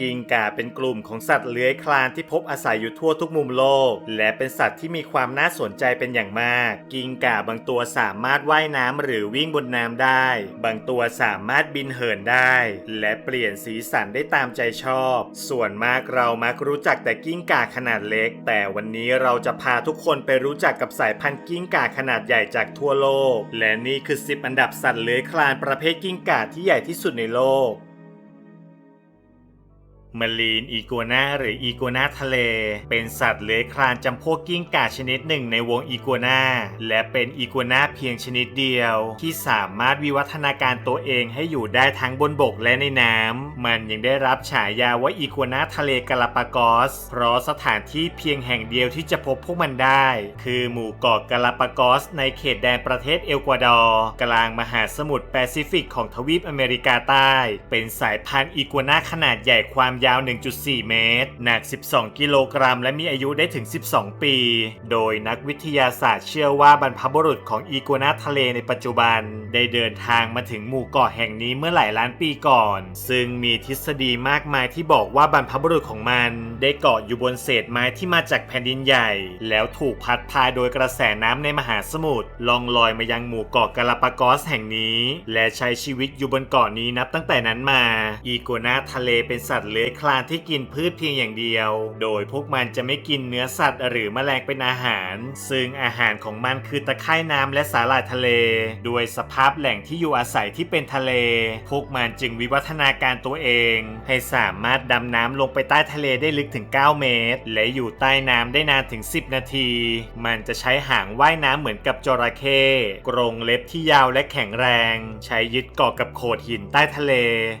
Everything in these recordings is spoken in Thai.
กิ้งก่าเป็นกลุ่มของสัตว์เลื้อยคลานที่พบอาศัยอยู่ทั่วทุกมุมโลก และเป็นสัตว์ที่มีความน่าสนใจเป็นอย่างมาก กิ้งก่าบางตัวสามารถว่ายน้ำหรือวิ่งบนน้ำได้ บางตัวสามารถบินเหินได้ และเปลี่ยนสีสันได้ตามใจชอบ ส่วนมากเรามักรู้จักแต่กิ้งก่าขนาดเล็ก แต่วันนี้เราจะพาทุกคนไปรู้จักกับสายพันธุ์กิ้งก่าขนาดใหญ่จากทั่วโลก และนี่คือ 10 อันดับสัตว์เลื้อยคลานประเภทกิ้งก่าที่ใหญ่ที่สุดในโลก มารีนอีกัวนาหรืออีกัวนาทะเล เป็นสัตว์เลื้อยคลานจำพวกกิ้งก่าชนิดหนึ่งในวงอีกัวนาและเป็นอีกัวนาเพียงชนิดเดียว ที่สามารถวิวัฒนาการตัวเองให้อยู่ได้ทั้งบนบกและในน้ำมันยังได้รับฉายาว่าอีกัวนาทะเลกาลาปากอส เพราะสถานที่เพียงแห่งเดียวที่จะพบพวกมันได้ คือหมู่เกาะกาลาปากอส ในเขตแดนประเทศเอลกวาดอร์กลางมหาสมุทรแปซิฟิกของทวีปอเมริกาใต้ เป็นสายพันธุ์อีกัวนาขนาดใหญ่ความยาว 1.4 เมตร หนัก 12 กิโลกรัม และมีอายุได้ถึง 12 ปี โดยนักวิทยาศาสตร์เชื่อว่าบรรพบุรุษของอีกัวนาทะเลในปัจจุบัน ได้เดินทางมาถึงหมู่เกาะแห่งนี้เมื่อหลายล้านปีก่อน ซึ่งมีทฤษฎีมากมายที่บอกว่าบรรพบุรุษของมัน ได้เกาะอยู่บนเศษไม้ที่มาจากแผ่นดินใหญ่ แล้วถูกพัดพาโดยกระแสน้ำในมหาสมุทรล่องลอยมายังหมู่เกาะกาลาปากอสแห่งนี้ และใช้ชีวิตอยู่บนเกาะนี้นับตั้งแต่นั้นมา อีกัวนาทะเลเป็นสัตว์เลื้อยคลานที่กินพืชเพียงอย่างเดียว โดยพวกมันจะไม่กินเนื้อสัตว์หรือแมลงเป็นอาหาร ซึ่งอาหารของมันคือตะไคร่น้ำและสาหร่ายทะเลด้วยสภาพแหล่งที่อยู่อาศัยที่เป็นทะเล พวกมันจึงวิวัฒนาการตัวเอง ให้สามารถดำน้ำลงไปใต้ทะเลได้ลึกถึง 9 เมตร และอยู่ใต้น้ำได้นานถึง 10 นาที มันจะใช้หางว่ายน้ำเหมือนกับจระเข้กรงเล็บที่ยาวและแข็งแรง ใช้ยึดเกาะกับโขดหินใต้ทะเล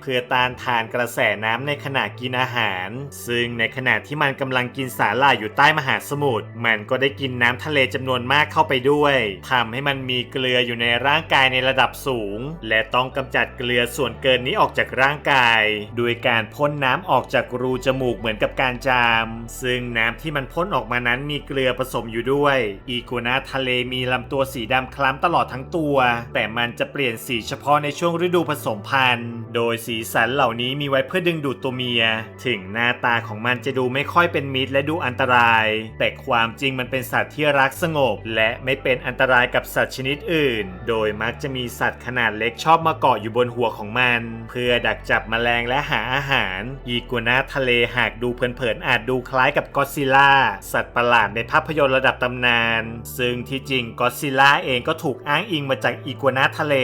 เพื่อต้านทานกระแสน้ำในขณะกินอาหาร ซึ่งในขณะที่มันกำลังกินสาหร่ายอยู่ใต้มหาสมุทรมันก็ได้กินน้ำทะเลจำนวนมากเข้าไปด้วยทำให้มันมีเกลืออยู่ในร่างกายในระดับสูง และต้องกำจัดเกลือส่วนเกินนี้ออกจากร่างกายโดยการพ่นน้ำออกจากรูจมูกเหมือนกับการจาม ซึ่งน้ำที่มันพ่นออกมานั้นมีเกลือผสมอยู่ด้วย อีกัวนาทะเลมีลำตัวสีดำคล้ำตลอดทั้งตัว แต่มันจะเปลี่ยนสีเฉพาะในช่วงฤดูผสมพันธุ์ โดยสีสันเหล่านี้มีไว้เพื่อดึงดูดตัวเมียถึงหน้าตาของมันจะดูไม่ค่อยเป็นมิตรและดูอันตราย แต่ความจริงมันเป็นสัตว์ที่รักสงบ และไม่เป็นอันตรายกับสัตว์ชนิดอื่น โดยมักจะมีสัตว์ขนาดเล็กชอบมาเกาะอยู่บนหัวของมัน เพื่อดักจับแมลงและหาอาหาร อีกัวนาทะเลหากดูเผินๆอาจดูคล้ายกับกอดซิล่าสัตว์ประหลาดในภาพยนตร์ระดับตำนาน ซึ่งที่จริงกอดซิลล่าเองก็ถูกอ้างอิงมาจากอีกัวนาทะเล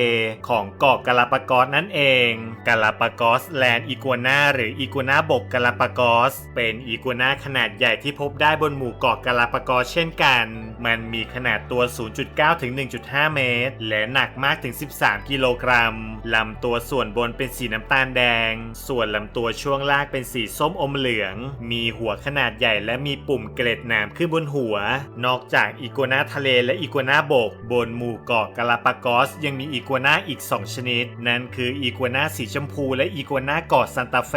ของเกาะกาลาปากอสนั่นเองกาลาปากอสแลนด์อีกัวนาหรืออีกัวนานาบกกาลาปากอส เป็นอีกัวนาขนาดใหญ่ที่พบได้บนหมู่เกาะกาลาปากอสเช่นกัน มันมีขนาดตัว 0.9 ถึง 1.5 เมตร และหนักมากถึง 13 กิโลกรัม ลำตัวส่วนบนเป็นสีน้ำตาลแดง ส่วนลำตัวช่วงล่างเป็นสีส้มอมเหลือง มีหัวขนาดใหญ่และมีปุ่มเกล็ดหนามขึ้นบนหัว นอกจากอีกัวนาทะเลและอีกัวนาบก บนหมู่เกาะกาลาปากอส ยังมีอีกัวนาอีก 2 ชนิด นั่นคืออีกัวนาสีชมพูและอีกัวนาเกาะซันตาเฟ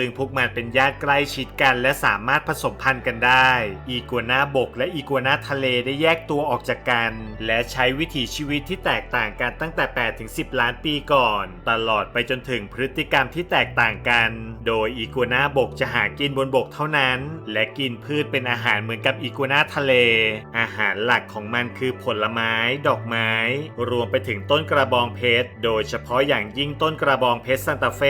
ซึ่งพวกมันเป็นญาติใกล้ชิดกัน และสามารถผสมพันธุ์กันได้ อีกัวนาบก และอีกัวนาทะเลได้แยกตัวออกจากกัน และใช้วิถีชีวิตที่แตกต่างกันตั้งแต่ 8 ถึง 10 ล้านปีก่อน ตลอดไปจนถึงพฤติกรรมที่แตกต่างกัน โดยอีกัวนาบกจะหากินบนบกเท่านั้น และกินพืชเป็นอาหารเหมือนกับอีกัวนาทะเล อาหารหลักของมันคือผลไม้ ดอกไม้ รวมไปถึงต้นกระบองเพชร โดยเฉพาะอย่างยิ่งต้นกระบองเพชรซันตาเฟ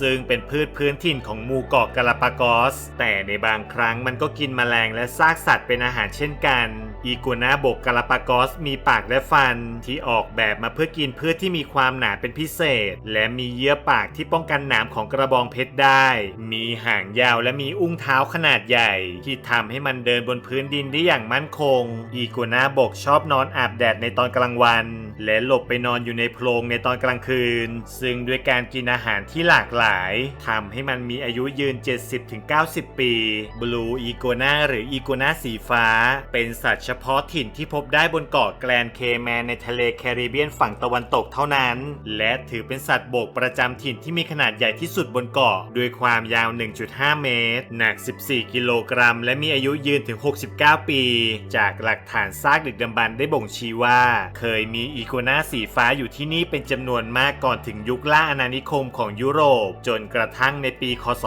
ซึ่งเป็นพืชพื้นถิ่นของหมู่เกาะกาลาปากอส แต่ในบางครั้งมันก็กินแมลงและซากสัตว์เป็นอาหารเช่นกัน อีกัวนาบกกาลาปากอสมีปากและฟันที่ออกแบบมาเพื่อกินพืชที่มีความหนาเป็นพิเศษ และมีเยื่อปากที่ป้องกันหนามของกระบองเพชรได้ มีหางยาวและมีอุ้งเท้าขนาดใหญ่ ที่ทำให้มันเดินบนพื้นดินได้อย่างมั่นคง อีกัวนาบกชอบนอนอาบแดดในตอนกลางวัน และหลบไปนอนอยู่ในโพรงในตอนกลางคืน ซึ่งด้วยการกินอาหารที่หลากหลายทำให้มันมีอายุยืน 70-90 ปีบลูอีกัวนาหรืออีกัวนาสีฟ้า เป็นสัตว์ฉพาะถิ่นที่พบได้บนเกาะแกรนเคแมนในทะเลแคริบเบียนฝั่งตะวันตกเท่านั้น และถือเป็นสัตว์โบกประจำถิ่นที่มีขนาดใหญ่ที่สุดบนเกาะด้วยความยาว 1.5 เมตร หนัก 14 กิโลกรัม และมีอายุยืนถึง 69 ปี จากหลักฐานซากดึกดำบรรพ์ได้บ่งชี้ว่า เคยมีอีโกนาสีฟ้าอยู่ที่นี่เป็นจำนวนมากก่อนถึงยุคล่าอาณานิคมของยุโรป จนกระทั่งในปี คศ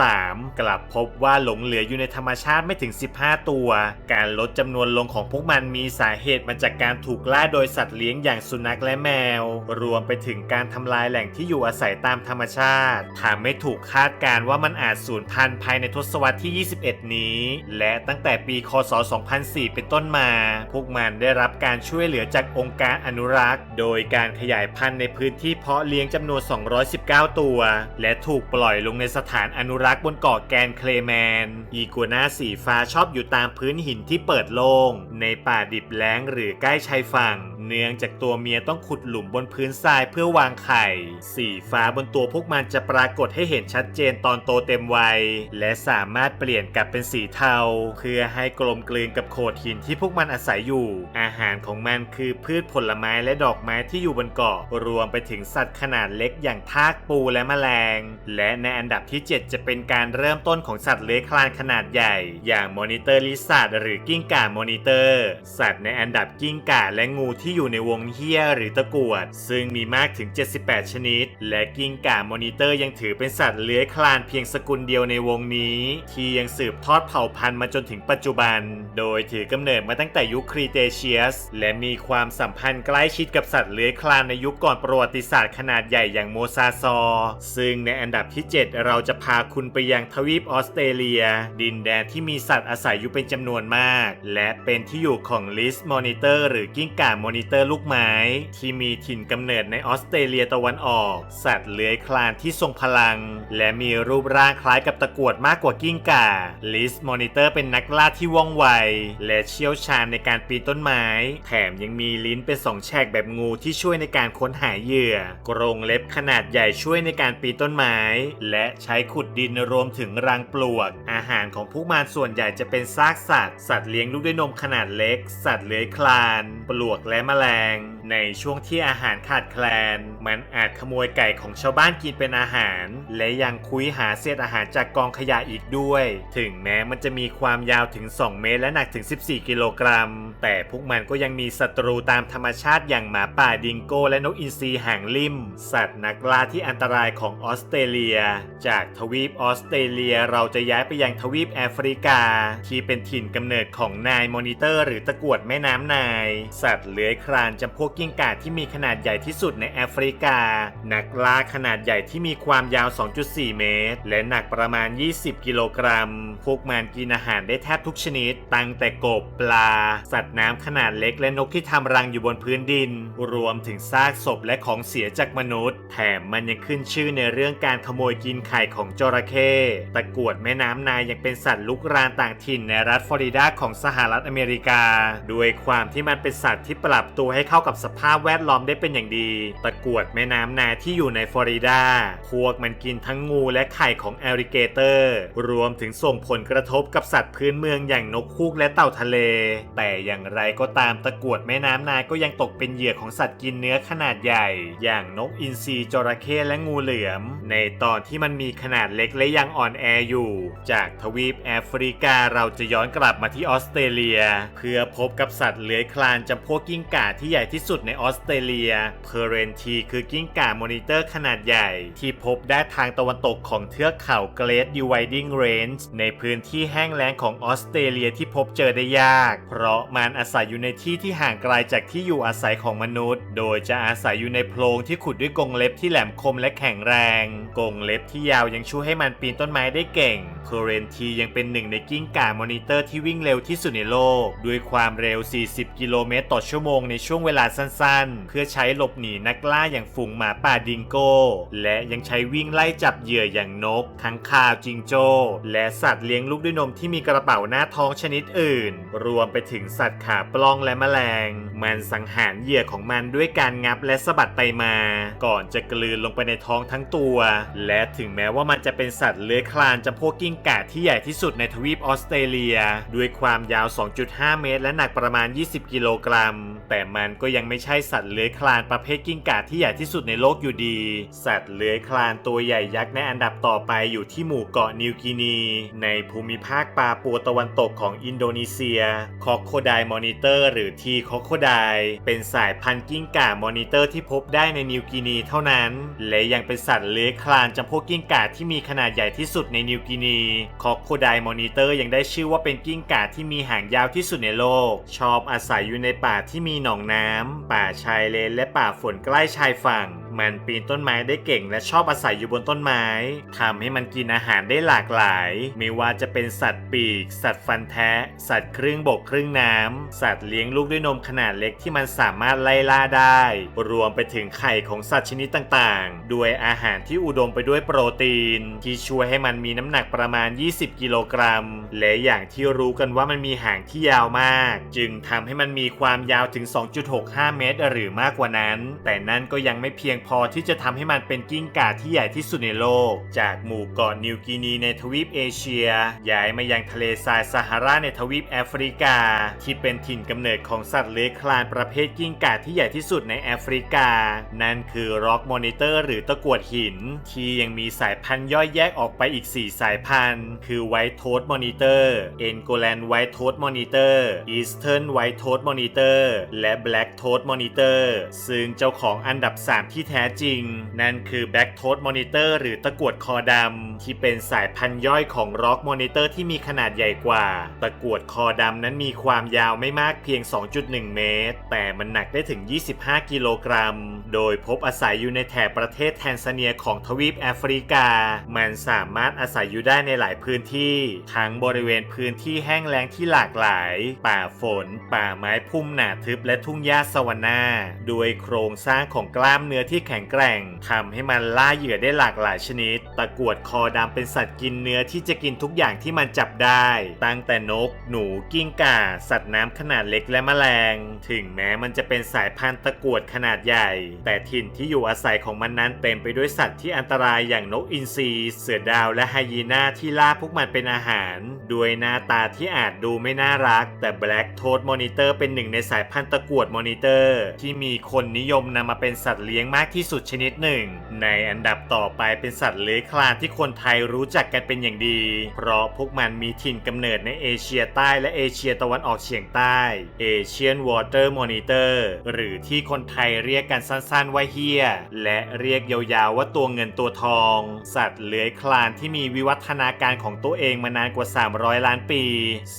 2003 กลับพบว่าหลงเหลืออยู่ในธรรมชาติไม่ถึง 15 ตัว การลดจำนวนลงของพวกมันมีสาเหตุมาจากการถูกล่าโดยสัตว์เลี้ยงอย่างสุนัขและแมว รวมไปถึงการทำลายแหล่งที่อยู่อาศัยตามธรรมชาติทำให้ถูกคาดการณ์ว่ามันอาจสูญพันธุ์ภายในทศวรรษที่ 21 นี้ และตั้งแต่ปีคศ 2004 เป็นต้นมา พวกมันได้รับการช่วยเหลือจากองค์การอนุรักษ์ โดยการขยายพันธุ์ในพื้นที่เพาะเลี้ยงจำนวน 219 ตัว และถูกปล่อยลงในสถานอนุรักษ์บนเกาะแกรนเคลแมน อีกัวนาสีฟ้าชอบอยู่ตามพื้นหินที่เปิดโล่งในป่าดิบแล้งหรือใกล้ชายฝั่ง เนื่องจากตัวเมียต้องขุดหลุมบนพื้นทรายเพื่อวางไข่ สีฟ้าบนตัวพวกมันจะปรากฏให้เห็นชัดเจนตอนโตเต็มวัย และสามารถเปลี่ยนกลับเป็นสีเทา เพื่อให้กลมกลืนกับโขดหินที่พวกมันอาศัยอยู่ อาหารของมันคือพืชผลไม้และดอกไม้ที่อยู่บนเกาะ รวมไปถึงสัตว์ขนาดเล็กอย่างทากปูและแมลง และในอันดับที่ 7 จะเป็นการเริ่มต้นของสัตว์เลื้อยคลานขนาดใหญ่ อย่างมอนิเตอร์ลิซาร์ดหรือกิ้งก่ามอนิเตอร์ สัตว์ในอันดับกิ้งก่าและงูที่อยู่ในวงเฮียหรือตะกวด ซึ่งมีมากถึง 78 ชนิด และกิ้งก่ามอนิเตอร์ยังถือเป็นสัตว์เลื้อยคลานเพียงสกุลเดียวในวงนี้ ที่ยังสืบทอดเผ่าพันธุ์มาจนถึงปัจจุบัน โดยถือกำเนิดมาตั้งแต่ยุคครีเตเชียส และมีความสัมพันธ์ใกล้ชิดกับสัตว์เลื้อยคลานในยุคก่อนประวัติศาสตร์ขนาดใหญ่อย่างโมซาซอ ซึ่งในอันดับที่ 7 เราจะพาคุณไปยังทวีปออสเตรเลีย ดินแดนที่มีสัตว์อาศัยอยู่เป็นจำนวนมาก และเป็นที่อยู่ของลิสมอนิเตอร์หรือกิ้งก่ามอนิเตอร์ลูกไม้ ที่มีถิ่นกำเนิดในออสเตรเลียตะวันออก สัตว์เลื้อยคลานที่ทรงพลัง และมีรูปร่างคล้ายกับตะกรวดมากกว่ากิ้งก่าลิสมอนิเตอร์เป็นนักล่าที่ว่องไว และเชี่ยวชาญในการปีนต้นไม้ แถมยังมีลิ้นเป็นสองแฉกแบบงูที่ช่วยในการค้นหาเหยื่อ กรงเล็บขนาดใหญ่ช่วยในการปีนต้นไม้ และใช้ขุดดินรวมถึงรังปลวก อาหารของพวกมันส่วนใหญ่จะเป็นซากสัตว์ สัตว์เลี้ยงลูกด้วยนมขนาดเล็ก สัตว์เลื้อยคลาน ปลวกและแมลง ในช่วงที่อาหารขาดแคลน มันอาจขโมยไก่ของชาวบ้านกินเป็นอาหาร และยังคุยหาเศษอาหารจากกองขยะอีกด้วย ถึงแม้มันจะมีความยาวถึง 2 เมตรและหนักถึง 14 กิโลกรัม แต่พวกมันก็ยังมีศัตรูตามธรรมชาติอย่างหมาป่าดิงโก้และนกอินทรีหางลิ่ม สัตว์นักล่าที่อันตรายของออสเตรเลีย จากทวีปออสเตรเลียเราจะย้ายไปยังทวีปแอฟริกา ที่เป็นถิ่นกำเนิดของนายมอนิเตอร์หรือตะกรวดแม่น้ำนาย สัตว์เลื้อยคลานจำพวกกิ้งก่าที่มีขนาดใหญ่ที่สุดในแอฟริกา นักล่าขนาดใหญ่ที่มีความยาว 2.4 เมตร และหนักประมาณ 20 กิโลกรัม พวกมันกินอาหารได้แทบทุกชนิด ตั้งแต่กบปลา สัตว์น้ำขนาดเล็กและนกที่ทำรังอยู่บนพื้นดิน รวมถึงซากศพและของเสียจากมนุษย์ แถมมันยังขึ้นชื่อในเรื่องการขโมยกินไข่ของจระเข้ ตะกรวดแม่น้ำนายยังเป็นสัตว์ลุกรานต่างถิ่นในรัฐฟลอริดาของสหรัฐอเมริกา ด้วยความที่มันเป็นสัตว์ที่ปรับตัวให้เข้ากับสภาพแวดล้อมได้เป็นอย่างดี ตะกรวดแม่น้ำนาที่อยู่ในฟลอริดา พวกมันกินทั้งงูและไข่ของแอริเกเตอร์ รวมถึงส่งผลกระทบกับสัตว์พื้นเมืองอย่างนกคูกและเต่าทะเล แต่อย่างไรก็ตามตะกรวดแม่น้ำนาก็ยังตกเป็นเหยื่อของสัตว์กินเนื้อขนาดใหญ่ อย่างนกอินทรีจระเข้และงูเหลือม ในตอนที่มันมีขนาดเล็กและยังอ่อนแออยู่ จากทวีปแอฟริกาเราจะย้อนกลับมาที่ออสเตรเลียเพื่อพบกับสัตว์เลื้อยคลานจำพวกกิ้งก่าที่ใหญ่ที่สุดในออสเตรเลีย เพอร์เรนที คือกิ้งก่ามอนิเตอร์ขนาดใหญ่ ที่พบได้ทางตะวันตกของเทือกเขาเกรดดิวดิ้งเรนจ์ในพื้นที่แห้งแล้งของออสเตรเลียที่พบเจอได้ยาก เพราะมันอาศัยอยู่ในที่ที่ห่างไกลจากที่อยู่อาศัยของมนุษย์ โดยจะอาศัยอยู่ในโพรงที่ขุดด้วยกรงเล็บที่แหลมคมและแข็งแรง กรงเล็บที่ยาวยังช่วยให้มันปีนต้นไม้ได้เก่งเพอร์เรนทียังเป็นหนึ่งในกิ้งก่ามอนิเตอร์ที่วิ่งเร็วที่สุดในโลกด้วยความเร็ว 40 กิโลเมตรต่อชั่วโมงในช่วงเวลาสั้นๆ เพื่อใช้หลบหนีนักล่าอย่างฝูงหมาป่าดิงโก้ และยังใช้วิ่งไล่จับเหยื่ออย่างนกทั้งคาวจิงโจ้ และสัตว์เลี้ยงลูกด้วยนมที่มีกระเป๋าหน้าท้องชนิดอื่น รวมไปถึงสัตว์ขาปล้องและแมลง มันสังหารเหยื่อของมันด้วยการงับและสะบัดไปมา ก่อนจะกลืนลงไปในท้องทั้งตัว และถึงแม้ว่ามันจะเป็นสัตว์เลื้อยคลานจำพวกกิ้งก่าที่ใหญ่ที่สุดในทวีปออสเตรเลีย ด้วยความยาว2.5เมตร และหนักประมาณ 20 กิโลกรัม แต่มันก็ยังไม่ใช่สัตว์เลื้อยคลานประเภทกิ้งก่าที่ใหญ่ที่สุดในโลกอยู่ดี สัตว์เลื้อยคลานตัวใหญ่ยักษ์ในอันดับต่อไปอยู่ที่หมู่เกาะนิวกินี ในภูมิภาคปาปัวตะวันตกของอินโดนีเซียคอโคไดมอนิเตอร์หรือทีคอโคไดเป็นเป็นสายพันธุ์กิ้งก่ามอนิเตอร์ที่พบได้ในนิวกินีเท่านั้น และยังเป็นสัตว์เลื้อยคลานจำพวกกิ้งก่าที่มีขนาดใหญ่ที่สุดในนิวกินีคอโคไดมอนิเตอร์ยังได้ชื่อว่าเป็นกิ้งก่าที่มีหางยาวที่สุดในโลก ชอบอาศัยอยู่ในป่าที่มีหนองน้ำ ป่าชายเลนและป่าฝนใกล้ชายฝั่ง มันปีนต้นไม้ได้เก่ง และชอบอาศัยอยู่บนต้นไม้ทำให้มันกินอาหารได้หลากหลาย ไม่ว่าจะเป็นสัตว์ปีก สัตว์ฟันแทะ สัตว์ครึ่งบกครึ่งน้ำ สัตว์เลี้ยงลูกด้วยนมขนาดเล็กที่มันสามารถไล่ล่าได้ รวมไปถึงไข่ของสัตว์ชนิดต่างๆ ด้วยอาหารที่อุดมไปด้วยโปรตีน ที่ช่วยให้มันมีน้ำหนักประมาณ 20 กิโลกรัม และอย่างที่รู้กันว่ามันมีหางที่ยาวมาก จึงทำให้มันมีความยาวถึง 2.65 เมตร หรือมากกว่านั้น แต่นั่นก็ยังไม่เพียงพอที่จะทำให้มันเป็นกิ้งก่าที่ใหญ่ที่สุดในโลก จากหมู่เกาะนิวกินีในทวีปเอเชีย ย้ายมายังทะเลทรายซาฮาราในทวีปแอฟริกา ที่เป็นถิ่นกำเนิดของสัตว์เลื้อยคลานประเภทกิ้งก่าที่ใหญ่ที่สุดในแอฟริกา นั่นคือร็อกมอนิเตอร์หรือตะกวดหิน ที่ยังมีสายพันธุ์ย่อยแยกออกไปอีก 4 สายพันธุ์ คือไวท์โทสมอนิเตอร์เอนโกแลนไวท์โทสมอนิเตอร์อีสเทิร์นไวท์โทสมอนิเตอร์และแบล็กโทสมอนิเตอร์ซึ่งเจ้าของอันดับ 3 ที่แท้จริง นั่นคือแบล็กโทสมอนิเตอร์หรือตะกวดคอดำที่เป็นสายพันธุ์ย่อยของร็อกมอนิเตอร์ที่มีขนาดใหญ่กว่า ตะกวดคอดำนั้นมีความยาวไม่มากเพียง 2.1 เมตร แต่มันหนักได้ถึง 25 กิโลกรัม โดยพบอาศัยอยู่ในแถบประเทศแทนซาเนียของทวีปแอฟริกา มันสามารถอาศัยอยู่ได้ในหลายพื้นที่ ทั้งบริเวณพื้นที่แห้งแล้งที่หลากหลายป่าฝน ป่าไม้พุ่มหนาทึบและทุ่งหญ้าสวรรณาด้วยโครงสร้างของกล้ามเนื้อที่แข็งแกร่งทำให้มันล่าเหยื่อได้หลากหลายชนิด ตะกวดคอดำเป็นสัตว์กินเนื้อที่จะกินทุกอย่างที่มันจับได้ ตั้งแต่นก หนู กิ้งก่า สัตว์น้ำขนาดเล็กและแมลง ถึงแม้มันจะเป็นสายพันธุ์ตะกวดขนาดใหญ่ แต่ถิ่นที่อยู่อาศัยของมันนั้นเต็มไปด้วยสัตว์ที่อันตรายอย่างนกอินทรี เสือดาวและไฮยีน่าที่ล่าพวกมันเป็นอาหาร ด้วยหน้าตาที่อาจดูไม่น่ารักแต่ Black Toad Monitor เป็นหนึ่งในสายพันธุ์ตะกรวดมอนิเตอร์ ที่มีคนนิยมนำมาเป็นสัตว์เลี้ยงมากที่สุดชนิดหนึ่ง ในอันดับต่อไปเป็นสัตว์เลื้อยคลานที่คนไทยรู้จักกันเป็นอย่างดี เพราะพวกมันมีถิ่นกำเนิดในเอเชียใต้และเอเชียตะวันออกเฉียงใต้ Asian Water Monitor หรือที่คนไทยเรียกกันสั้นๆว่าเฮียและเรียกยาวๆว่าตัวเงินตัวทอง สัตว์เลื้อยคลานที่มีวิวัฒนาการของตัวเองมานานกว่า 300 ล้านปี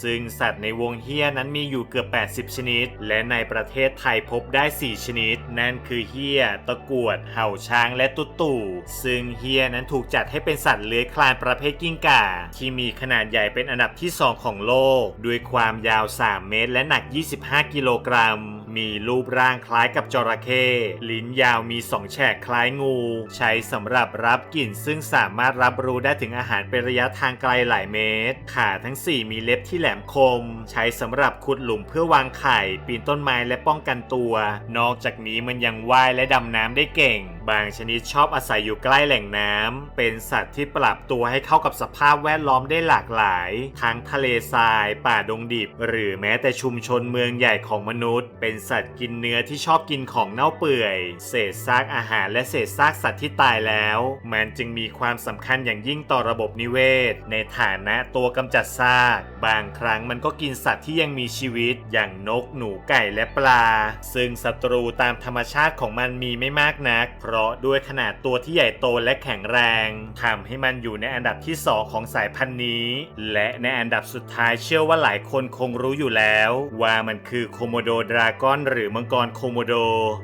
ซึ่งสัตว์ในในวงเฮียนั้นมีอยู่เกือบ 80 ชนิด และในประเทศไทยพบได้ 4 ชนิด นั่นคือเฮียตะกรวด เห่าช้างและตุ๊ตู่ซึ่งเฮียนั้นถูกจัดให้เป็นสัตว์เลื้อยคลานประเภทกิ้งก่า ที่มีขนาดใหญ่เป็นอันดับที่ 2 ของโลก ด้วยความยาว 3 เมตร และหนัก 25 กิโลกรัมมีรูปร่างคล้ายกับจระเข้ลิ้นยาวมีสองแฉกคล้ายงู ใช้สำหรับรับกลิ่นซึ่งสามารถรับรู้ได้ถึงอาหารเป็นระยะทางไกลหลายเมตร ขาทั้ง 4 มีเล็บที่แหลมคม ใช้สำหรับขุดหลุมเพื่อวางไข่ ปีนต้นไม้และป้องกันตัว นอกจากนี้มันยังว่ายและดำน้ำได้เก่ง บางชนิดชอบอาศัยอยู่ใกล้แหล่งน้ำเป็นสัตว์ที่ปรับตัวให้เข้ากับสภาพแวดล้อมได้หลากหลาย ทั้งทะเลทราย ป่าดงดิบ หรือแม้แต่ชุมชนเมืองใหญ่ของมนุษย์ เป็นสัตว์กินเนื้อที่ชอบกินของเน่าเปื่อย เศษซากอาหารและเศษซากสัตว์ที่ตายแล้ว มันจึงมีความสำคัญอย่างยิ่งต่อระบบนิเวศ ในฐานะตัวกำจัดซาก บางครั้งมันก็กินสัตว์ที่ยังมีชีวิต อย่างนกหนูไก่และปลา ซึ่งศัตรูตามธรรมชาติของมันมีไม่มากนัก เพราะด้วยขนาดตัวที่ใหญ่โตและแข็งแรงทำให้มันอยู่ในอันดับที่ 2 ของสายพันธุ์นี้ และในอันดับสุดท้ายเชื่อว่าหลายคนคงรู้อยู่แล้ว ว่ามันคือโคโมโดดรากอนหรือมังกรโคโมโด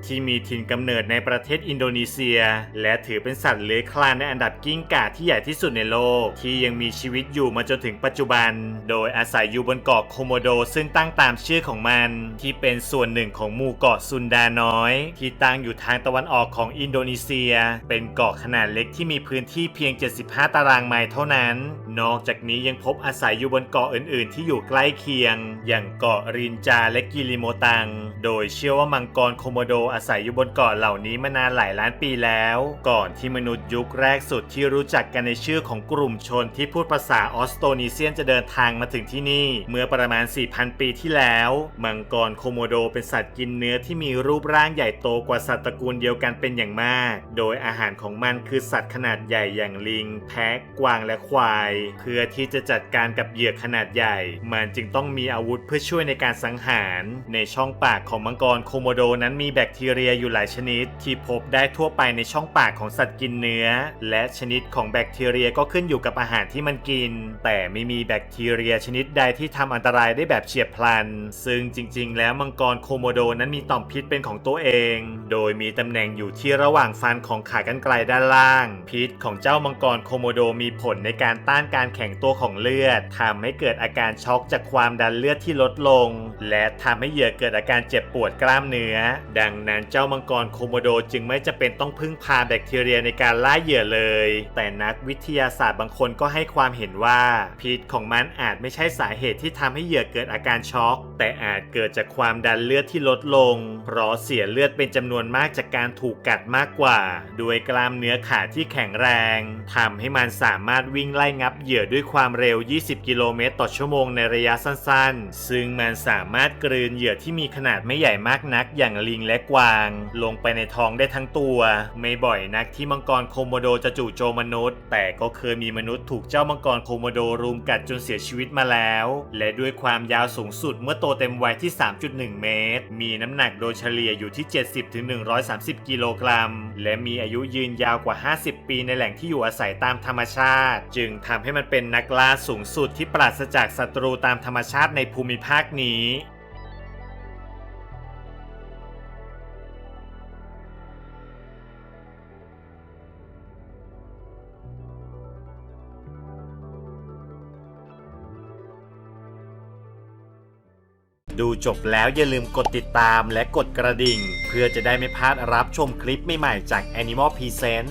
ที่มีถิ่นกำเนิดในประเทศอินโดนีเซีย และถือเป็นสัตว์เลื้อยคลานในอันดับกิ้งก่าที่ใหญ่ที่สุดในโลก ที่ยังมีชีวิตอยู่มาจนถึงปัจจุบัน โดยอาศัยอยู่บนเกาะโคโมโดซึ่งตั้งตามชื่อของมัน ที่เป็นส่วนหนึ่งของหมู่เกาะซุนดาน้อย ที่ตั้งอยู่ทางตะวันออกของอินโดนีเซีย เป็นเกาะขนาดเล็กที่มีพื้นที่เพียง 75 ตารางไมล์เท่านั้น นอกจากนี้ยังพบอาศัยอยู่บนเกาะอื่นๆ ที่อยู่ใกล้เคียง อย่างเกาะรินจาและกิริโมตัง โดยเชื่อว่ามังกรโคโมโดอาศัยอยู่บนเกาะเหล่านี้มานานหลายล้านปีแล้ว ก่อนที่มนุษย์ยุคแรกสุดที่รู้จักกันในชื่อของกลุ่มชนที่พูดภาษาออสโตนีเซียนจะเดินทางมาถึงที่นี่ เมื่อประมาณ 4,000 ปีที่แล้ว มังกรโคโมโดเป็นสัตว์กินเนื้อที่มีรูปร่างใหญ่โตกว่าสัตว์ตระกูลเดียวกันเป็นอย่างมาก โดยอาหารของมันคือสัตว์ขนาดใหญ่อย่างลิง แพะกวางและควายเพื่อที่จะจัดการกับเหยื่อขนาดใหญ่ มันจึงต้องมีอาวุธเพื่อช่วยในการสังหาร ในช่องปากของมังกรโคโมโดนั้นมีแบคทีเรียอยู่หลายชนิด ที่พบได้ทั่วไปในช่องปากของสัตว์กินเนื้อ และชนิดของแบคทีเรียก็ขึ้นอยู่กับอาหารที่มันกิน แต่ไม่มีแบคทีเรียชนิดใดที่ทำอันตรายได้แบบเฉียบพลัน ซึ่งจริง ๆ แล้วมังกรโคโมโดนั้นมีต่อมพิษเป็นของตัวเอง โดยมีตำแหน่งอยู่ที่ระหว่างฟันของขากรรไกรด้านล่าง พิษของเจ้ามังกรโคโมโดมีผลในการต้านการแข็งตัวของเลือดทำให้เกิดอาการช็อกจากความดันเลือดที่ลดลง และทำให้เหยื่อเกิดอาการเจ็บปวดกล้ามเนื้อ ดังนั้นเจ้ามังกรโคโมโดจึงไม่จะเป็นต้องพึ่งพาแบคทีเรียในการล่าเหยื่อเลย แต่นักวิทยาศาสตร์บางคนก็ให้ความเห็นว่า พิษของมันอาจไม่ใช่สาเหตุที่ทำให้เหยื่อเกิดอาการช็อก แต่อาจเกิดจากความดันเลือดที่ลดลง เพราะเสียเลือดเป็นจำนวนมากจากการถูกกัดมากกว่าด้วยกล้ามเนื้อขาที่แข็งแรงทำให้มันสามารถวิ่งไล่งับเหยื่อด้วยความเร็ว 20 กิโลเมตรต่อชั่วโมงในระยะสั้นๆ ซึ่งมันสามารถกลืนเหยื่อที่มีขนาดไม่ใหญ่มากนักอย่างลิงและกวาง ลงไปในท้องได้ทั้งตัว ไม่บ่อยนักที่มังกรโคโมโดจะจู่โจมมนุษย์ แต่ก็เคยมีมนุษย์ถูกเจ้ามังกรโคโมโดรุมกัดจนเสียชีวิตมาแล้ว และด้วยความยาวสูงสุดเมื่อโตเต็มวัยที่ 3.1 เมตร มีน้ำหนักโดยเฉลี่ยอยู่ที่ 70-130 กิโลกรัม และมีอายุยืนยาวกว่า 50 ปีในแหล่งที่อยู่อาศัยตามธรรมชาติ จึงทำให้มันเป็นนักล่าสูงสุดที่ปราศจากศัตรูตามธรรมชาติในภูมิภาคนี้ ดูจบแล้วอย่าลืมกดติดตามและกดกระดิ่ง เพื่อจะได้ไม่พลาดรับชมคลิปใหม่ๆจาก Animal Present